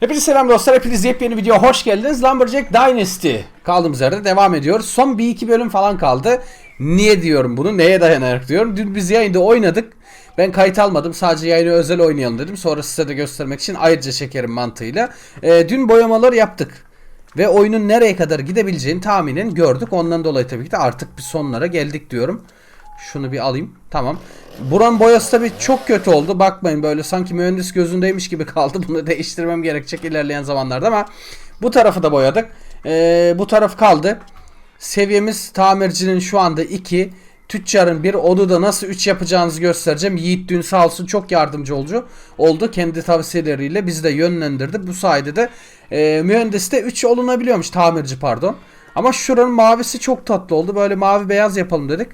Hepinize selam dostlar. Hepiniz yepyeni videoya hoş geldiniz. Lumberjack Dynasty. Kaldığımız yerde devam ediyoruz. Son bir iki bölüm falan kaldı. Niye diyorum bunu? Neye dayanarak diyorum. Dün biz yayında oynadık. Ben kayıt almadım. Sadece yayını özel oynayalım dedim. Sonra size de göstermek için ayrıca çekerim mantığıyla. Ee, dün boyamalar yaptık. Ve oyunun nereye kadar gidebileceğini tahminen gördük. Ondan dolayı tabii ki de artık bir sonlara geldik diyorum. Şunu bir alayım. Tamam. Buran boyası tabii çok kötü oldu. Bakmayın böyle sanki mühendis gözündeymiş gibi kaldı. Bunu değiştirmem gerekecek ilerleyen zamanlarda ama bu tarafı da boyadık. Ee, bu taraf kaldı. Seviyemiz tamircinin şu anda 2. Tüccarın bir onu da nasıl 3 yapacağınızı göstereceğim. Yiğit dün sağ olsun çok yardımcı oldu. oldu. Kendi tavsiyeleriyle bizi de yönlendirdi. Bu sayede de e, mühendiste 3 olunabiliyormuş. Tamirci pardon. Ama şuranın mavisi çok tatlı oldu. Böyle mavi beyaz yapalım dedik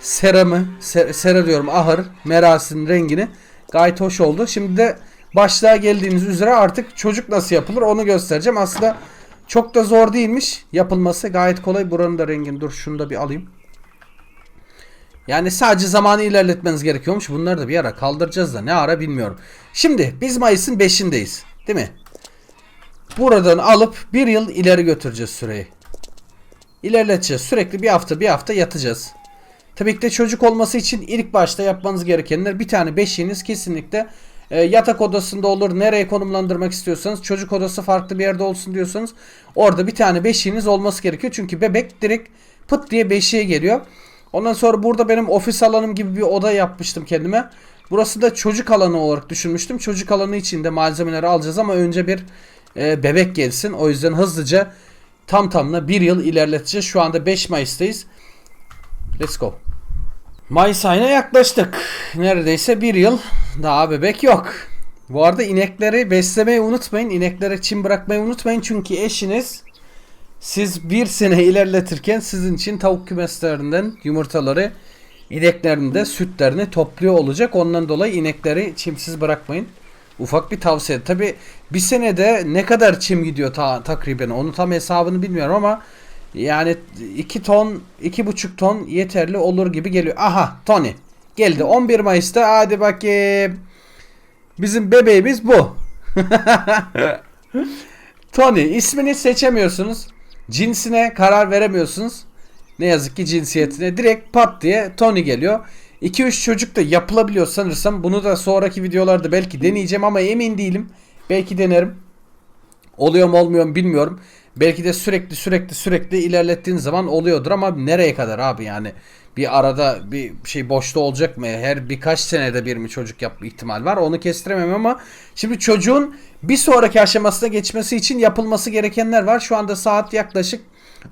seramı, ser, sera diyorum ahır, merasinin rengini gayet hoş oldu. Şimdi de başlığa geldiğiniz üzere artık çocuk nasıl yapılır onu göstereceğim. Aslında çok da zor değilmiş yapılması gayet kolay. Buranın da rengini dur şunu da bir alayım. Yani sadece zamanı ilerletmeniz gerekiyormuş. Bunları da bir ara kaldıracağız da ne ara bilmiyorum. Şimdi biz Mayıs'ın 5'indeyiz. Değil mi? Buradan alıp bir yıl ileri götüreceğiz süreyi. İlerleteceğiz. Sürekli bir hafta bir hafta yatacağız. Tabii ki de çocuk olması için ilk başta yapmanız gerekenler bir tane beşiğiniz kesinlikle e, yatak odasında olur. Nereye konumlandırmak istiyorsanız çocuk odası farklı bir yerde olsun diyorsanız orada bir tane beşiğiniz olması gerekiyor. Çünkü bebek direkt pıt diye beşiğe geliyor. Ondan sonra burada benim ofis alanım gibi bir oda yapmıştım kendime. Burası da çocuk alanı olarak düşünmüştüm. Çocuk alanı için de malzemeleri alacağız ama önce bir e, bebek gelsin. O yüzden hızlıca tam tamına bir yıl ilerleteceğiz. Şu anda 5 Mayıs'tayız. Let's go. Mayıs ayına yaklaştık. Neredeyse bir yıl daha bebek yok. Bu arada inekleri beslemeyi unutmayın. İneklere çim bırakmayı unutmayın. Çünkü eşiniz siz bir sene ilerletirken sizin için tavuk kümeslerinden yumurtaları ineklerin de sütlerini topluyor olacak. Ondan dolayı inekleri çimsiz bırakmayın. Ufak bir tavsiye. Tabi bir senede ne kadar çim gidiyor ta, takriben onu tam hesabını bilmiyorum ama yani 2 ton, 2,5 ton yeterli olur gibi geliyor. Aha Tony geldi 11 Mayıs'ta hadi bakayım. Bizim bebeğimiz bu. Tony ismini seçemiyorsunuz. Cinsine karar veremiyorsunuz. Ne yazık ki cinsiyetine direkt pat diye Tony geliyor. 2-3 çocuk da yapılabiliyor sanırsam. Bunu da sonraki videolarda belki deneyeceğim ama emin değilim. Belki denerim. Oluyor mu olmuyor mu bilmiyorum. Belki de sürekli sürekli sürekli ilerlettiğin zaman oluyordur ama nereye kadar abi yani bir arada bir şey boşta olacak mı? Her birkaç senede bir mi çocuk yapma ihtimal var? Onu kestiremem ama şimdi çocuğun bir sonraki aşamasına geçmesi için yapılması gerekenler var. Şu anda saat yaklaşık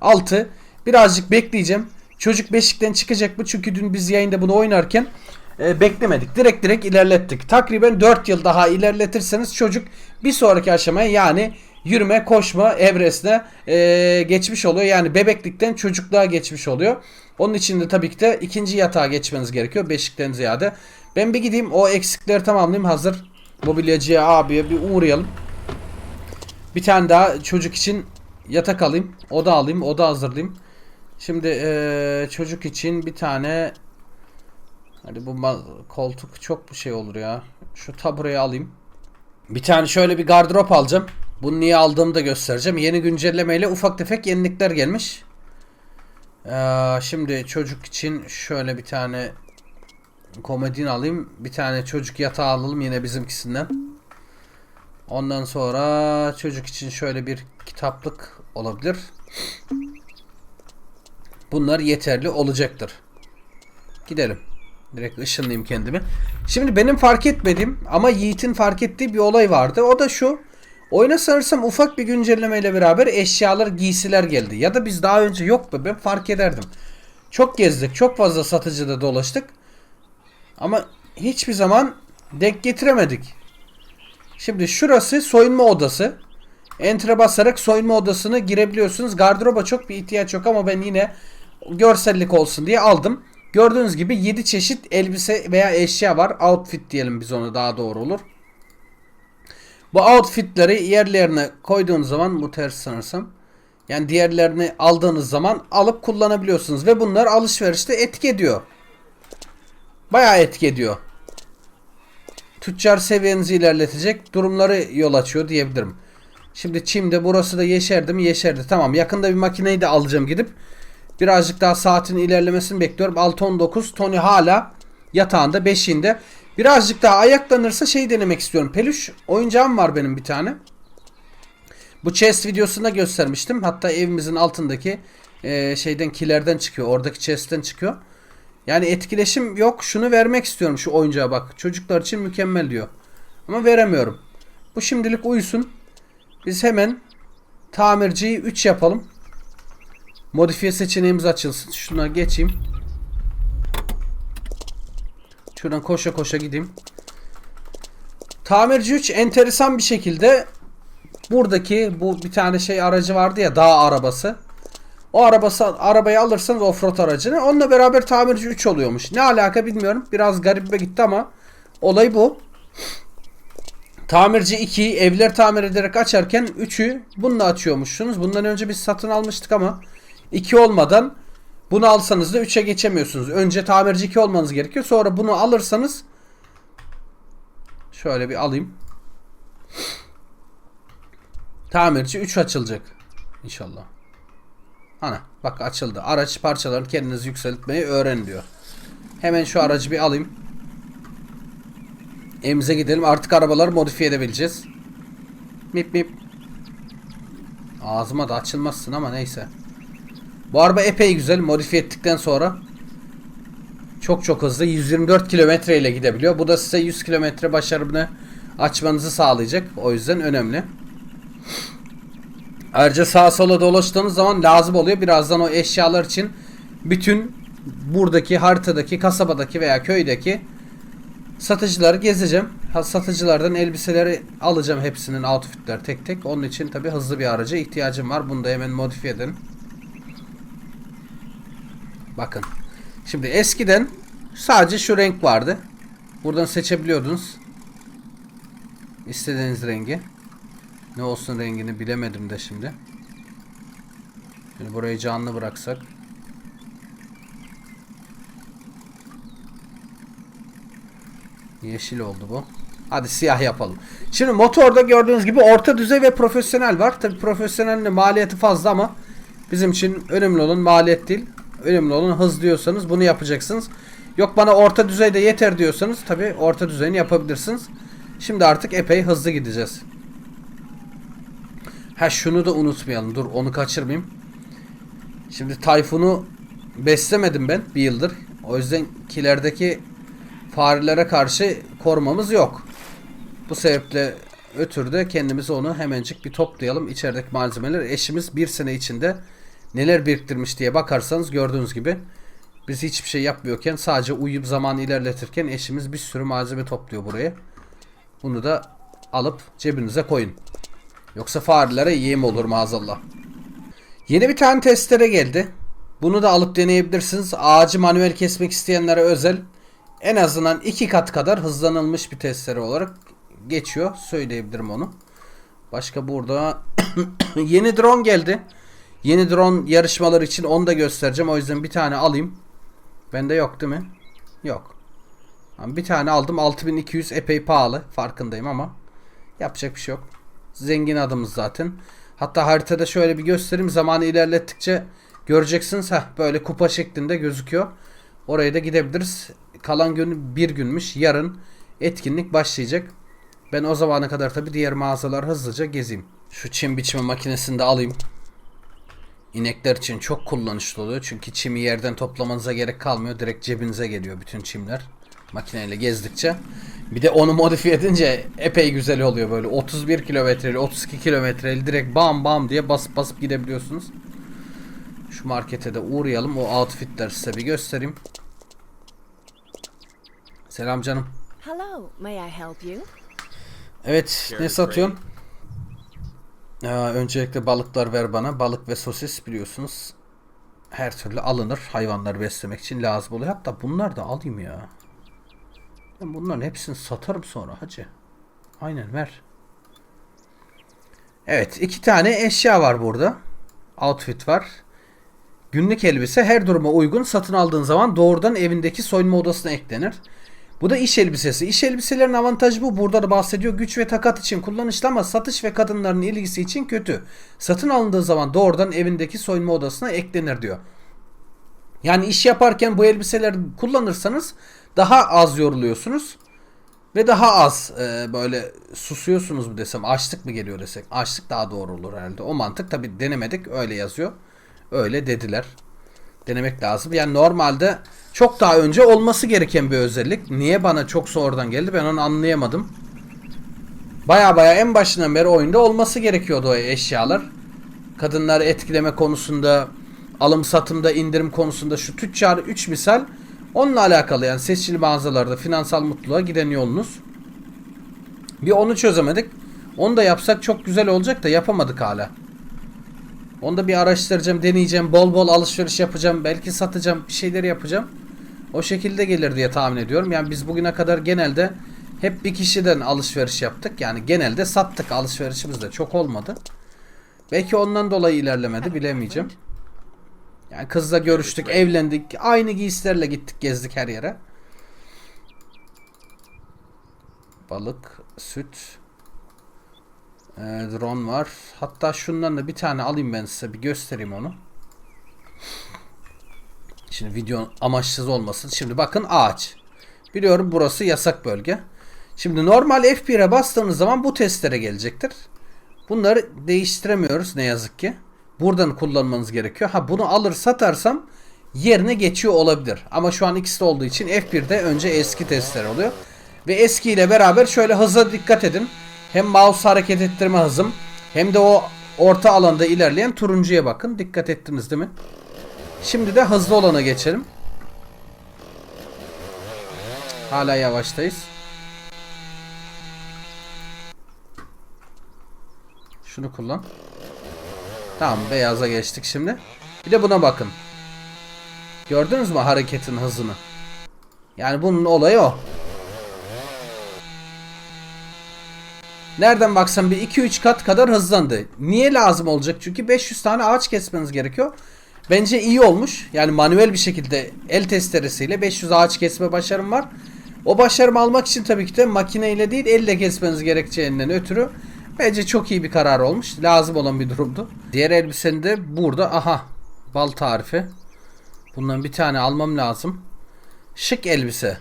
6. Birazcık bekleyeceğim. Çocuk beşikten çıkacak mı? Çünkü dün biz yayında bunu oynarken e, beklemedik. Direkt direkt ilerlettik. Takriben 4 yıl daha ilerletirseniz çocuk bir sonraki aşamaya yani yürüme, koşma evresine e, geçmiş oluyor. Yani bebeklikten çocukluğa geçmiş oluyor. Onun için de tabii ki de ikinci yatağa geçmeniz gerekiyor. Beşikten ziyade. Ben bir gideyim o eksikleri tamamlayayım. Hazır mobilyacıya abiye bir uğrayalım. Bir tane daha çocuk için yatak alayım. Oda alayım. Oda hazırlayayım. Şimdi e, çocuk için bir tane Hadi bu koltuk çok bir şey olur ya. Şu tabureyi alayım. Bir tane şöyle bir gardırop alacağım. Bunu niye aldığımı da göstereceğim. Yeni güncellemeyle ufak tefek yenilikler gelmiş. Ee, şimdi çocuk için şöyle bir tane komodin alayım. Bir tane çocuk yatağı alalım yine bizimkisinden. Ondan sonra çocuk için şöyle bir kitaplık olabilir. Bunlar yeterli olacaktır. Gidelim. Direkt ışınlayayım kendimi. Şimdi benim fark etmediğim ama Yiğit'in fark ettiği bir olay vardı. O da şu. Oyuna sanırsam ufak bir güncellemeyle beraber eşyalar, giysiler geldi. Ya da biz daha önce yok be ben fark ederdim. Çok gezdik, çok fazla satıcıda dolaştık. Ama hiçbir zaman denk getiremedik. Şimdi şurası soyunma odası. Enter'e basarak soyunma odasına girebiliyorsunuz. Gardıroba çok bir ihtiyaç yok ama ben yine görsellik olsun diye aldım. Gördüğünüz gibi 7 çeşit elbise veya eşya var. Outfit diyelim biz onu daha doğru olur. Bu outfitleri yerlerine koyduğunuz zaman bu ters sanırsam. Yani diğerlerini aldığınız zaman alıp kullanabiliyorsunuz. Ve bunlar alışverişte etki ediyor. Bayağı etki ediyor. tüccar seviyenizi ilerletecek durumları yol açıyor diyebilirim. Şimdi çimde burası da yeşerdi mi yeşerdi. Tamam yakında bir makineyi de alacağım gidip. Birazcık daha saatin ilerlemesini bekliyorum. 6.19 Tony hala yatağında beşiğinde. Birazcık daha ayaklanırsa şey denemek istiyorum. Peluş oyuncağım var benim bir tane. Bu chest videosunda göstermiştim. Hatta evimizin altındaki e, şeyden kilerden çıkıyor. Oradaki chest'ten çıkıyor. Yani etkileşim yok. Şunu vermek istiyorum şu oyuncağa bak. Çocuklar için mükemmel diyor. Ama veremiyorum. Bu şimdilik uyusun. Biz hemen tamirciyi 3 yapalım. Modifiye seçeneğimiz açılsın. Şuna geçeyim. Şuradan koşa koşa gideyim. Tamirci 3 enteresan bir şekilde buradaki bu bir tane şey aracı vardı ya dağ arabası. O arabası arabayı alırsanız offroad aracını onunla beraber tamirci 3 oluyormuş. Ne alaka bilmiyorum. Biraz garibime gitti ama olay bu. Tamirci 2'yi evler tamir ederek açarken 3'ü bununla açıyormuşsunuz. Bundan önce biz satın almıştık ama 2 olmadan bunu alsanız da 3'e geçemiyorsunuz. Önce tamirci 2 olmanız gerekiyor. Sonra bunu alırsanız şöyle bir alayım. Tamirci 3 açılacak. İnşallah. Ana bak açıldı. Araç parçalarını kendiniz yükseltmeyi öğren diyor. Hemen şu aracı bir alayım. Evimize gidelim. Artık arabaları modifiye edebileceğiz. Mip mip. Ağzıma da açılmazsın ama neyse. Bu araba epey güzel. Modifiye ettikten sonra çok çok hızlı. 124 kilometre ile gidebiliyor. Bu da size 100 kilometre başarımını açmanızı sağlayacak. O yüzden önemli. Ayrıca sağa sola dolaştığınız zaman lazım oluyor. Birazdan o eşyalar için bütün buradaki haritadaki kasabadaki veya köydeki satıcıları gezeceğim. Satıcılardan elbiseleri alacağım hepsinin outfitler tek tek. Onun için tabi hızlı bir araca ihtiyacım var. Bunu da hemen modifiye edelim. Bakın. Şimdi eskiden sadece şu renk vardı. Buradan seçebiliyordunuz. İstediğiniz rengi. Ne olsun rengini bilemedim de şimdi. Şimdi burayı canlı bıraksak. Yeşil oldu bu. Hadi siyah yapalım. Şimdi motorda gördüğünüz gibi orta düzey ve profesyonel var. Tabi profesyonelin maliyeti fazla ama bizim için önemli olan maliyet değil. Önemli olan hız diyorsanız bunu yapacaksınız. Yok bana orta düzeyde yeter diyorsanız tabi orta düzeyini yapabilirsiniz. Şimdi artık epey hızlı gideceğiz. Ha şunu da unutmayalım. Dur onu kaçırmayayım. Şimdi Tayfun'u beslemedim ben bir yıldır. O yüzden kilerdeki farelere karşı korumamız yok. Bu sebeple ötürü de kendimizi onu hemencik bir toplayalım. İçerideki malzemeler eşimiz bir sene içinde neler biriktirmiş diye bakarsanız gördüğünüz gibi biz hiçbir şey yapmıyorken sadece uyuyup zamanı ilerletirken eşimiz bir sürü malzeme topluyor buraya. Bunu da alıp cebinize koyun. Yoksa farelere yem olur maazallah. Yeni bir tane testere geldi. Bunu da alıp deneyebilirsiniz. Ağacı manuel kesmek isteyenlere özel. En azından iki kat kadar hızlanılmış bir testere olarak geçiyor. Söyleyebilirim onu. Başka burada yeni drone geldi. Yeni drone yarışmaları için onu da göstereceğim. O yüzden bir tane alayım. Bende yok değil mi? Yok. Bir tane aldım. 6200 epey pahalı. Farkındayım ama yapacak bir şey yok. Zengin adımız zaten. Hatta haritada şöyle bir göstereyim. Zamanı ilerlettikçe göreceksiniz. Heh, böyle kupa şeklinde gözüküyor. Oraya da gidebiliriz. Kalan gün bir günmüş. Yarın etkinlik başlayacak. Ben o zamana kadar tabi diğer mağazalar hızlıca gezeyim. Şu çim biçme makinesini de alayım. İnekler için çok kullanışlı oluyor. Çünkü çimi yerden toplamanıza gerek kalmıyor. Direkt cebinize geliyor bütün çimler. Makineyle gezdikçe. Bir de onu modifiye edince epey güzel oluyor böyle. 31 kilometreli, 32 kilometreli direkt bam bam diye basıp basıp gidebiliyorsunuz. Şu markete de uğrayalım. O outfitler size bir göstereyim. Selam canım. Hello, may I help you? Evet, ne satıyorsun? Aa, öncelikle balıklar ver bana. Balık ve sosis biliyorsunuz. Her türlü alınır. Hayvanları beslemek için lazım oluyor. Hatta bunlar da alayım ya. Ben bunların hepsini satarım sonra hacı. Aynen ver. Evet iki tane eşya var burada. Outfit var. Günlük elbise her duruma uygun satın aldığın zaman doğrudan evindeki soyunma odasına eklenir. Bu da iş elbisesi. İş elbiselerin avantajı bu. Burada da bahsediyor. Güç ve takat için kullanışlı ama satış ve kadınların ilgisi için kötü. Satın alındığı zaman doğrudan evindeki soyunma odasına eklenir diyor. Yani iş yaparken bu elbiseleri kullanırsanız daha az yoruluyorsunuz. Ve daha az e, böyle susuyorsunuz mu desem açlık mı geliyor desek. Açlık daha doğru olur herhalde. O mantık tabi denemedik öyle yazıyor. Öyle dediler. Denemek lazım. Yani normalde çok daha önce olması gereken bir özellik. Niye bana çok sonradan geldi ben onu anlayamadım. Baya baya en başından beri oyunda olması gerekiyordu o eşyalar. Kadınları etkileme konusunda, alım satımda indirim konusunda şu tüccar 3 misal onunla alakalı yani seçili mağazalarda finansal mutluluğa giden yolunuz. Bir onu çözemedik. Onu da yapsak çok güzel olacak da yapamadık hala. Onu da bir araştıracağım, deneyeceğim, bol bol alışveriş yapacağım, belki satacağım, bir şeyler yapacağım. O şekilde gelir diye tahmin ediyorum. Yani biz bugüne kadar genelde hep bir kişiden alışveriş yaptık. Yani genelde sattık. Alışverişimiz de çok olmadı. Belki ondan dolayı ilerlemedi bilemeyeceğim. Yani kızla görüştük, evlendik. Aynı giysilerle gittik, gezdik her yere. Balık, süt, ee, drone var. Hatta şundan da bir tane alayım ben size bir göstereyim onu. Şimdi video amaçsız olmasın. Şimdi bakın ağaç. Biliyorum burası yasak bölge. Şimdi normal F1'e bastığınız zaman bu testlere gelecektir. Bunları değiştiremiyoruz ne yazık ki. Buradan kullanmanız gerekiyor. Ha bunu alır satarsam yerine geçiyor olabilir. Ama şu an ikisi olduğu için F1'de önce eski testler oluyor. Ve eski ile beraber şöyle hıza dikkat edin. Hem mouse hareket ettirme hızım hem de o orta alanda ilerleyen turuncuya bakın. Dikkat ettiniz değil mi? Şimdi de hızlı olana geçelim. Hala yavaştayız. Şunu kullan. Tamam beyaza geçtik şimdi. Bir de buna bakın. Gördünüz mü hareketin hızını? Yani bunun olayı o. Nereden baksan bir 2-3 kat kadar hızlandı. Niye lazım olacak? Çünkü 500 tane ağaç kesmeniz gerekiyor. Bence iyi olmuş. Yani manuel bir şekilde el testeresiyle 500 ağaç kesme başarım var. O başarımı almak için tabii ki de makineyle değil elle kesmeniz gerekeceğinden ötürü bence çok iyi bir karar olmuş. Lazım olan bir durumdu. Diğer elbisenin de burada aha bal tarifi. Bundan bir tane almam lazım. Şık elbise.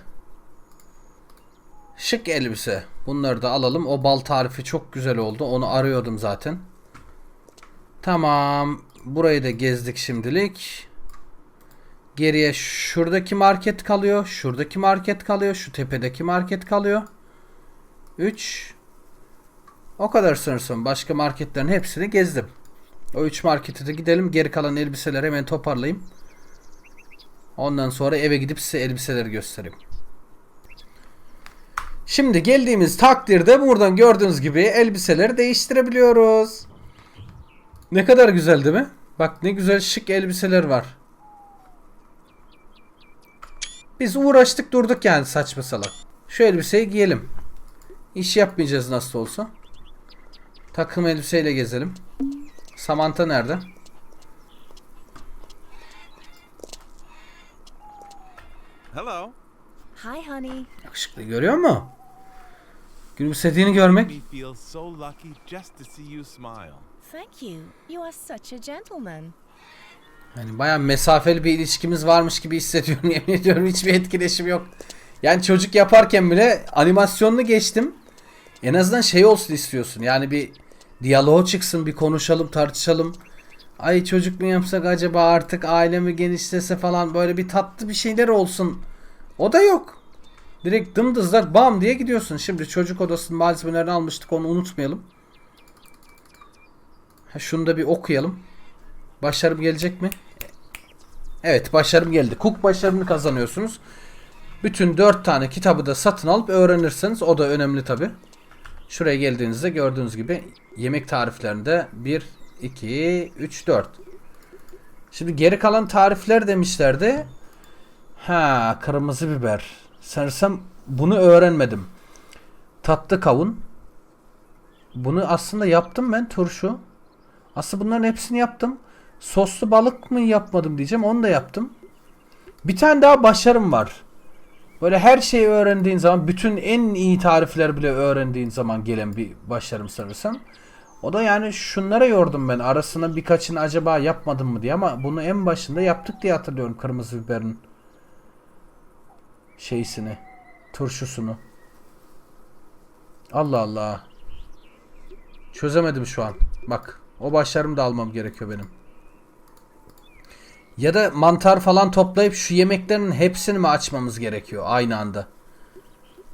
Şık elbise. Bunları da alalım. O bal tarifi çok güzel oldu. Onu arıyordum zaten. Tamam. Burayı da gezdik şimdilik. Geriye şuradaki market kalıyor. Şuradaki market kalıyor. Şu tepedeki market kalıyor. 3 O kadar sanırsam. Başka marketlerin hepsini gezdim. O 3 markete de gidelim. Geri kalan elbiseleri hemen toparlayayım. Ondan sonra eve gidip size elbiseleri göstereyim. Şimdi geldiğimiz takdirde buradan gördüğünüz gibi elbiseleri değiştirebiliyoruz. Ne kadar güzel değil mi? Bak ne güzel şık elbiseler var. Biz uğraştık durduk yani saçma salak. Şu elbiseyi giyelim. İş yapmayacağız nasıl olsa. Takım elbiseyle gezelim. Samantha nerede? Hello. Hi, honey. Yakışıklı görüyor mu? Gülümsediğini görmek. Thank you. You are such a gentleman. Yani bayağı mesafeli bir ilişkimiz varmış gibi hissediyorum. Yemin ediyorum hiçbir etkileşim yok. Yani çocuk yaparken bile animasyonunu geçtim. En azından şey olsun istiyorsun. Yani bir diyaloğu çıksın, bir konuşalım, tartışalım. Ay çocuk mu yapsak acaba artık aile mi genişlese falan böyle bir tatlı bir şeyler olsun. O da yok. Direkt dımdızlak bam diye gidiyorsun. Şimdi çocuk odasının malzemelerini almıştık onu unutmayalım. Şunu da bir okuyalım. Başarım gelecek mi? Evet başarım geldi. Cook başarımını kazanıyorsunuz. Bütün 4 tane kitabı da satın alıp öğrenirseniz o da önemli tabi. Şuraya geldiğinizde gördüğünüz gibi yemek tariflerinde 1, 2, 3, 4. Şimdi geri kalan tarifler demişlerdi. Ha kırmızı biber. Sanırsam bunu öğrenmedim. Tatlı kavun. Bunu aslında yaptım ben turşu. Aslında bunların hepsini yaptım. Soslu balık mı yapmadım diyeceğim. Onu da yaptım. Bir tane daha başarım var. Böyle her şeyi öğrendiğin zaman bütün en iyi tarifler bile öğrendiğin zaman gelen bir başarım sanırsam. O da yani şunlara yordum ben. Arasına birkaçını acaba yapmadım mı diye ama bunu en başında yaptık diye hatırlıyorum kırmızı biberin şeysini, turşusunu. Allah Allah. Çözemedim şu an. Bak, o başlarımı da almam gerekiyor benim. Ya da mantar falan toplayıp şu yemeklerin hepsini mi açmamız gerekiyor aynı anda?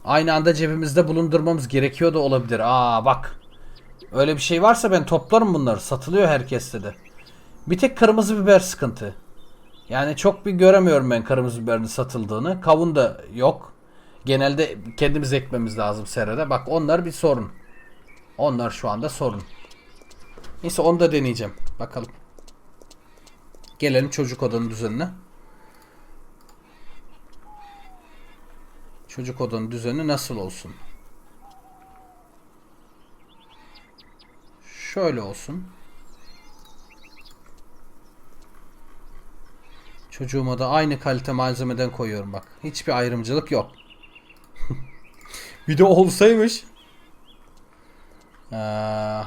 Aynı anda cebimizde bulundurmamız gerekiyor da olabilir. Aa bak. Öyle bir şey varsa ben toplarım bunları. Satılıyor herkeste de. Bir tek kırmızı biber sıkıntı. Yani çok bir göremiyorum ben kırmızı biberin satıldığını. Kavun da yok. Genelde kendimiz ekmemiz lazım serada. Bak onlar bir sorun. Onlar şu anda sorun. Neyse onu da deneyeceğim. Bakalım. Gelelim çocuk odanın düzenine. Çocuk odanın düzeni nasıl olsun? Şöyle olsun. Çocuğuma da aynı kalite malzemeden koyuyorum bak. Hiçbir ayrımcılık yok. bir de olsaymış. Ee,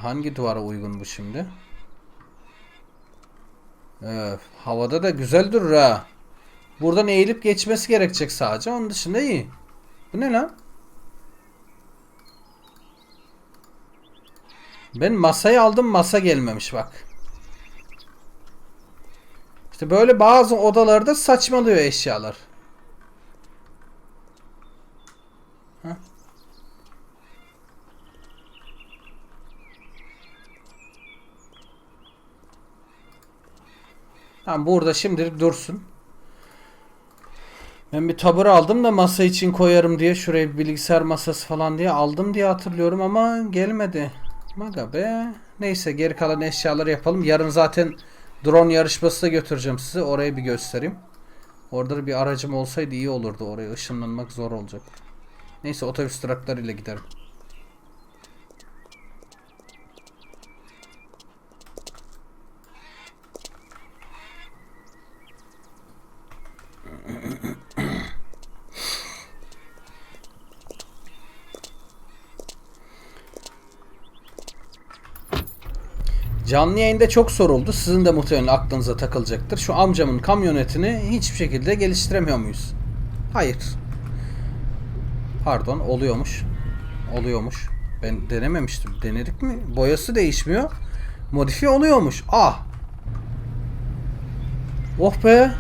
hangi duvara uygun bu şimdi? Evet, havada da güzel durur ha. Buradan eğilip geçmesi gerekecek sadece. Onun dışında iyi. Bu ne lan? Ben masayı aldım masa gelmemiş bak. İşte böyle bazı odalarda saçmalıyor eşyalar. Tamam burada şimdilik dursun. Ben bir tabur aldım da masa için koyarım diye şuraya bir bilgisayar masası falan diye aldım diye hatırlıyorum ama gelmedi. Maga be. Neyse geri kalan eşyaları yapalım. Yarın zaten drone yarışması da götüreceğim size. Orayı bir göstereyim. Orada da bir aracım olsaydı iyi olurdu. Oraya ışınlanmak zor olacak. Neyse otobüs duraklarıyla giderim. Canlı yayında çok soruldu. Sizin de muhtemelen aklınıza takılacaktır. Şu amcamın kamyonetini hiçbir şekilde geliştiremiyor muyuz? Hayır. Pardon oluyormuş. Oluyormuş. Ben denememiştim. Denedik mi? Boyası değişmiyor. Modifiye oluyormuş. Ah. Oh be.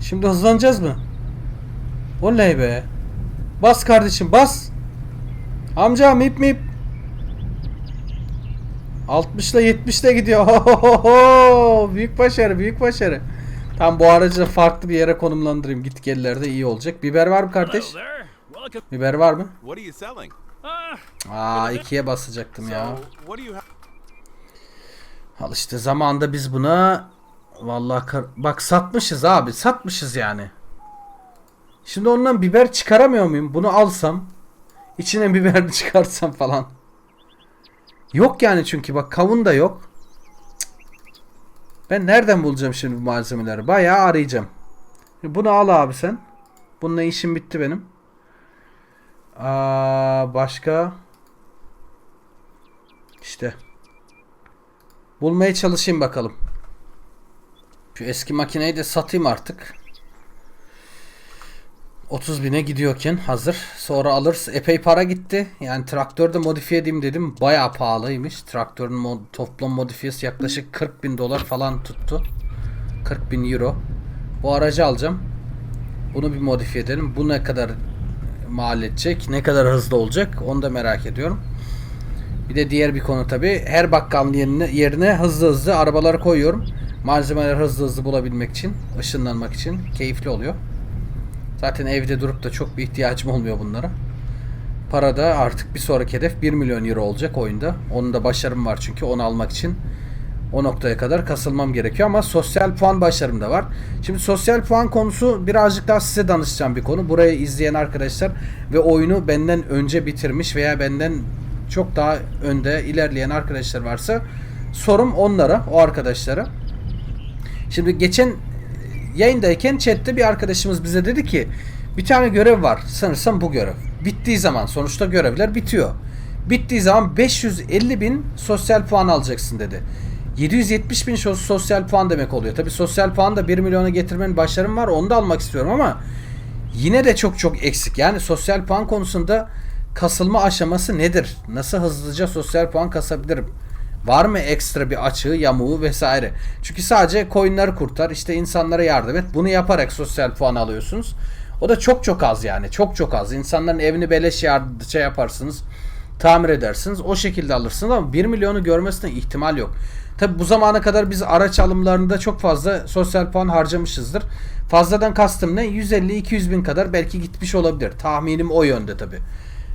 Şimdi hızlanacağız mı? Oley be. Bas kardeşim bas. Amca mip mip. 60 ile 70 ile gidiyor. Büyük başarı, büyük başarı. Tam bu aracı da farklı bir yere konumlandırayım. Git gellerde iyi olacak. Biber var mı kardeş? Biber var mı? Ah, Aa ikiye basacaktım ya. Al işte zamanında biz buna vallahi kar- bak satmışız abi. Satmışız yani. Şimdi ondan biber çıkaramıyor muyum? Bunu alsam içine biber çıkarsam falan. Yok yani çünkü bak kavun da yok. Ben nereden bulacağım şimdi bu malzemeleri? Bayağı arayacağım. Bunu al abi sen. Bununla işim bitti benim. Aa, başka işte bulmaya çalışayım bakalım. Şu eski makineyi de satayım artık. 30 bine gidiyorken hazır. Sonra alırız. Epey para gitti. Yani traktörde modifiye edeyim dedim. Bayağı pahalıymış. Traktörün mod- toplam modifiyesi yaklaşık 40 bin dolar falan tuttu. 40 bin euro. Bu aracı alacağım. Bunu bir modifiye edelim. Bu ne kadar mal edecek? Ne kadar hızlı olacak? Onu da merak ediyorum. Bir de diğer bir konu tabi. Her bakkalın yerine, yerine hızlı hızlı arabaları koyuyorum. Malzemeleri hızlı hızlı bulabilmek için, ışınlanmak için keyifli oluyor. Zaten evde durup da çok bir ihtiyacım olmuyor bunlara. Para da artık bir sonraki hedef 1 milyon euro olacak oyunda. Onun da başarım var çünkü onu almak için o noktaya kadar kasılmam gerekiyor ama sosyal puan başarım da var. Şimdi sosyal puan konusu birazcık daha size danışacağım bir konu. Burayı izleyen arkadaşlar ve oyunu benden önce bitirmiş veya benden çok daha önde ilerleyen arkadaşlar varsa sorum onlara, o arkadaşlara. Şimdi geçen yayındayken chatte bir arkadaşımız bize dedi ki Bir tane görev var. Sanırsam bu görev. Bittiği zaman sonuçta görevler bitiyor. Bittiği zaman 550 bin sosyal puan alacaksın dedi. 770 bin sosyal puan demek oluyor. Tabi sosyal puan da 1 milyona getirmenin başarım var. Onu da almak istiyorum ama yine de çok çok eksik. Yani sosyal puan konusunda kasılma aşaması nedir? Nasıl hızlıca sosyal puan kasabilirim? Var mı ekstra bir açığı, yamuğu vesaire? Çünkü sadece coinleri kurtar, işte insanlara yardım et. Bunu yaparak sosyal puan alıyorsunuz. O da çok çok az yani. Çok çok az. İnsanların evini beleş yardım şey yaparsınız. Tamir edersiniz. O şekilde alırsınız ama 1 milyonu görmesine ihtimal yok. Tabi bu zamana kadar biz araç alımlarında çok fazla sosyal puan harcamışızdır. Fazladan kastım ne? 150-200 bin kadar belki gitmiş olabilir. Tahminim o yönde tabi.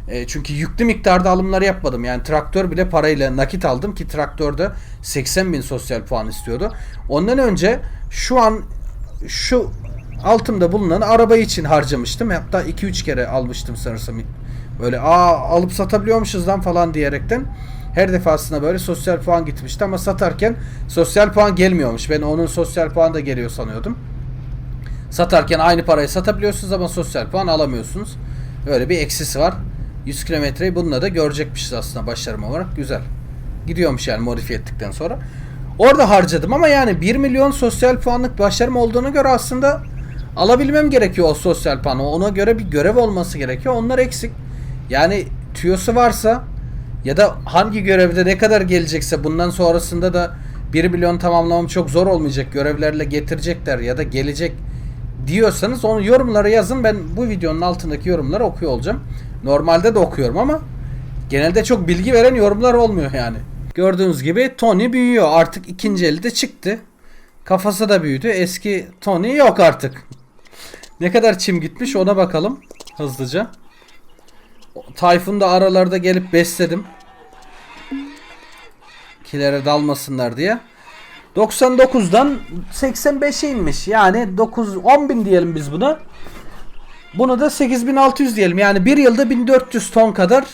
E, çünkü yüklü miktarda alımlar yapmadım. Yani traktör bile parayla nakit aldım ki traktörde 80 bin sosyal puan istiyordu. Ondan önce şu an şu altımda bulunan araba için harcamıştım. Hatta 2-3 kere almıştım sanırsam. Böyle aa alıp satabiliyormuşuz lan falan diyerekten. Her defasında böyle sosyal puan gitmişti ama satarken sosyal puan gelmiyormuş. Ben onun sosyal puan da geliyor sanıyordum. Satarken aynı parayı satabiliyorsunuz ama sosyal puan alamıyorsunuz. Öyle bir eksisi var. 100 kilometreyi bununla da görecekmişiz aslında başarım olarak. Güzel. Gidiyormuş yani modifiye ettikten sonra. Orada harcadım ama yani 1 milyon sosyal puanlık başarım olduğuna göre aslında alabilmem gerekiyor o sosyal puanı. Ona göre bir görev olması gerekiyor. Onlar eksik. Yani tüyosu varsa ya da hangi görevde ne kadar gelecekse bundan sonrasında da 1 milyon tamamlamam çok zor olmayacak. Görevlerle getirecekler ya da gelecek diyorsanız onu yorumlara yazın. Ben bu videonun altındaki yorumları okuyor olacağım. Normalde de okuyorum ama genelde çok bilgi veren yorumlar olmuyor yani. Gördüğünüz gibi Tony büyüyor. Artık ikinci eli de çıktı. Kafası da büyüdü. Eski Tony yok artık. ne kadar çim gitmiş ona bakalım hızlıca. Tayfun da aralarda gelip besledim. Kilere dalmasınlar diye. 99'dan 85'e inmiş. Yani 9 10 bin diyelim biz buna. Bunu da 8600 diyelim. Yani bir yılda 1400 ton kadar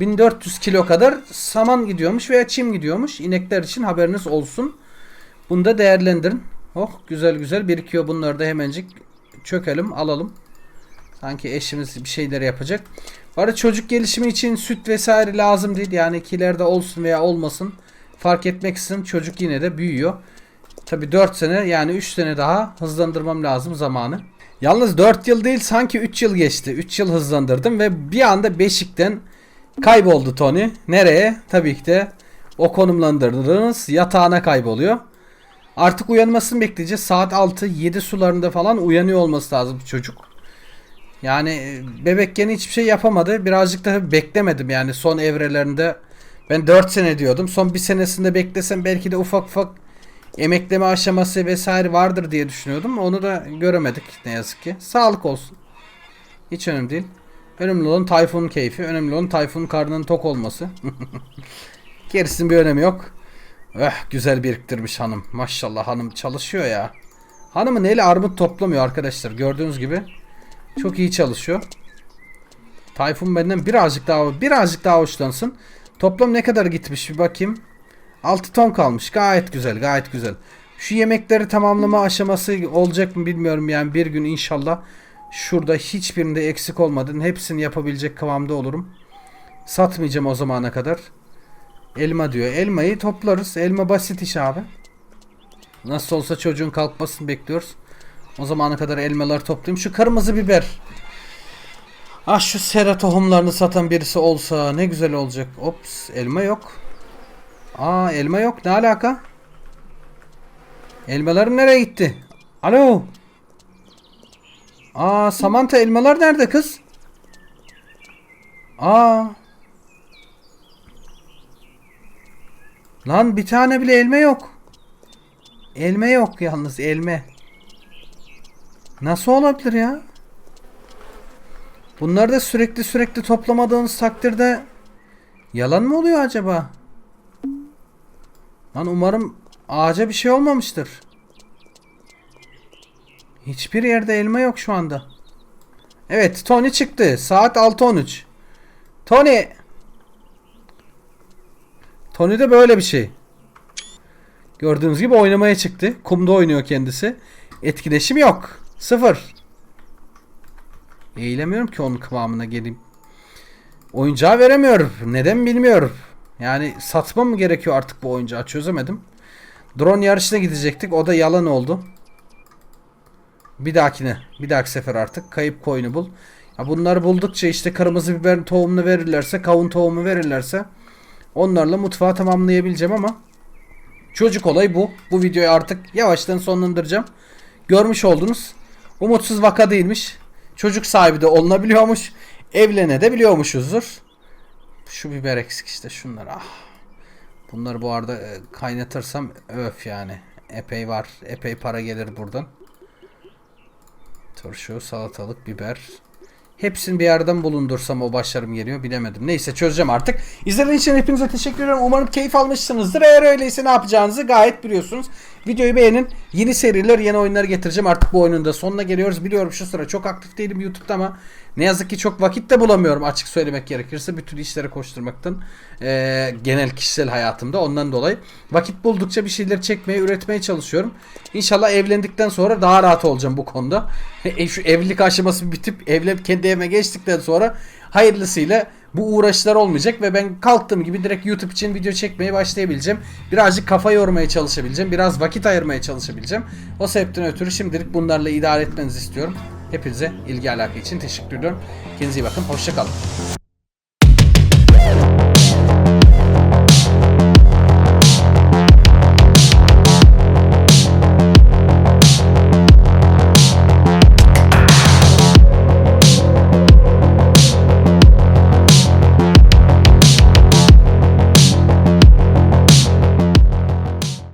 1400 kilo kadar saman gidiyormuş veya çim gidiyormuş. İnekler için haberiniz olsun. Bunu da değerlendirin. Oh güzel güzel birikiyor. Bunları da hemencik çökelim alalım. Sanki eşimiz bir şeyler yapacak. Arada çocuk gelişimi için süt vesaire lazım değil. Yani kilerde olsun veya olmasın. Fark etmeksizin çocuk yine de büyüyor. Tabi 4 sene yani 3 sene daha hızlandırmam lazım zamanı. Yalnız 4 yıl değil sanki 3 yıl geçti. 3 yıl hızlandırdım ve bir anda Beşik'ten kayboldu Tony. Nereye? Tabii ki de o konumlandırdığınız yatağına kayboluyor. Artık uyanmasını bekleyeceğiz. Saat 6-7 sularında falan uyanıyor olması lazım çocuk. Yani e, bebekken hiçbir şey yapamadı. Birazcık da beklemedim yani son evrelerinde. Ben 4 sene diyordum. Son bir senesinde beklesem belki de ufak ufak emekleme aşaması vesaire vardır diye düşünüyordum. Onu da göremedik ne yazık ki. Sağlık olsun. Hiç önemli değil. Önemli olan Tayfun'un keyfi. Önemli olan Tayfun'un karnının tok olması. Gerisinin bir önemi yok. Eh güzel biriktirmiş hanım. Maşallah hanım çalışıyor ya. Hanımın eli armut toplamıyor arkadaşlar. Gördüğünüz gibi. Çok iyi çalışıyor. Tayfun benden birazcık daha birazcık daha hoşlansın. Toplam ne kadar gitmiş bir bakayım. 6 ton kalmış. Gayet güzel, gayet güzel. Şu yemekleri tamamlama aşaması olacak mı bilmiyorum yani bir gün inşallah şurada hiçbirinde eksik olmadan hepsini yapabilecek kıvamda olurum. Satmayacağım o zamana kadar. Elma diyor. Elmayı toplarız. Elma basit iş abi. Nasıl olsa çocuğun kalkmasını bekliyoruz. O zamana kadar elmaları toplayayım. Şu kırmızı biber. Ah şu sera tohumlarını satan birisi olsa ne güzel olacak. Ops elma yok. Aa elma yok ne alaka? Elmalarım nereye gitti? Alo. Aa Samantha elmalar nerede kız? Aa. Lan bir tane bile elma yok. Elma yok yalnız elma. Nasıl olabilir ya? Bunları da sürekli sürekli toplamadığınız takdirde yalan mı oluyor acaba? Lan umarım ağaca bir şey olmamıştır. Hiçbir yerde elma yok şu anda. Evet Tony çıktı. Saat 6.13. Tony. Tony de böyle bir şey. Gördüğünüz gibi oynamaya çıktı. Kumda oynuyor kendisi. Etkileşim yok. Sıfır. Eğilemiyorum ki onun kıvamına geleyim. Oyuncağı veremiyorum. Neden bilmiyorum. Yani satmam mı gerekiyor artık bu oyuncağı çözemedim. Drone yarışına gidecektik. O da yalan oldu. Bir dahakine. Bir dahaki sefer artık. Kayıp koyunu bul. Ya bunları buldukça işte kırmızı biber tohumunu verirlerse, kavun tohumu verirlerse onlarla mutfağı tamamlayabileceğim ama çocuk olayı bu. Bu videoyu artık yavaştan sonlandıracağım. Görmüş oldunuz. Umutsuz vaka değilmiş. Çocuk sahibi de olunabiliyormuş. Evlene de biliyormuşuzdur. Şu biber eksik işte şunlar. Ah. Bunları bu arada e, kaynatırsam öf yani. Epey var. Epey para gelir buradan. Turşu, salatalık, biber. Hepsini bir yerden bulundursam o başarım geliyor bilemedim. Neyse çözeceğim artık. İzlediğiniz için hepinize teşekkür ederim. Umarım keyif almışsınızdır. Eğer öyleyse ne yapacağınızı gayet biliyorsunuz. Videoyu beğenin. Yeni seriler, yeni oyunlar getireceğim. Artık bu oyunun da sonuna geliyoruz. Biliyorum şu sıra çok aktif değilim YouTube'da ama ne yazık ki çok vakit de bulamıyorum açık söylemek gerekirse. Bütün işlere koşturmaktan eee, genel kişisel hayatımda ondan dolayı. Vakit buldukça bir şeyler çekmeye, üretmeye çalışıyorum. İnşallah evlendikten sonra daha rahat olacağım bu konuda. E, şu evlilik aşaması bitip evlenip kendi evime geçtikten sonra hayırlısıyla bu uğraşlar olmayacak ve ben kalktığım gibi direkt YouTube için video çekmeye başlayabileceğim. Birazcık kafa yormaya çalışabileceğim. Biraz vakit ayırmaya çalışabileceğim. O sebepten ötürü şimdilik bunlarla idare etmenizi istiyorum. Hepinize ilgi alaka için teşekkür ediyorum. Kendinize iyi bakın. Hoşçakalın.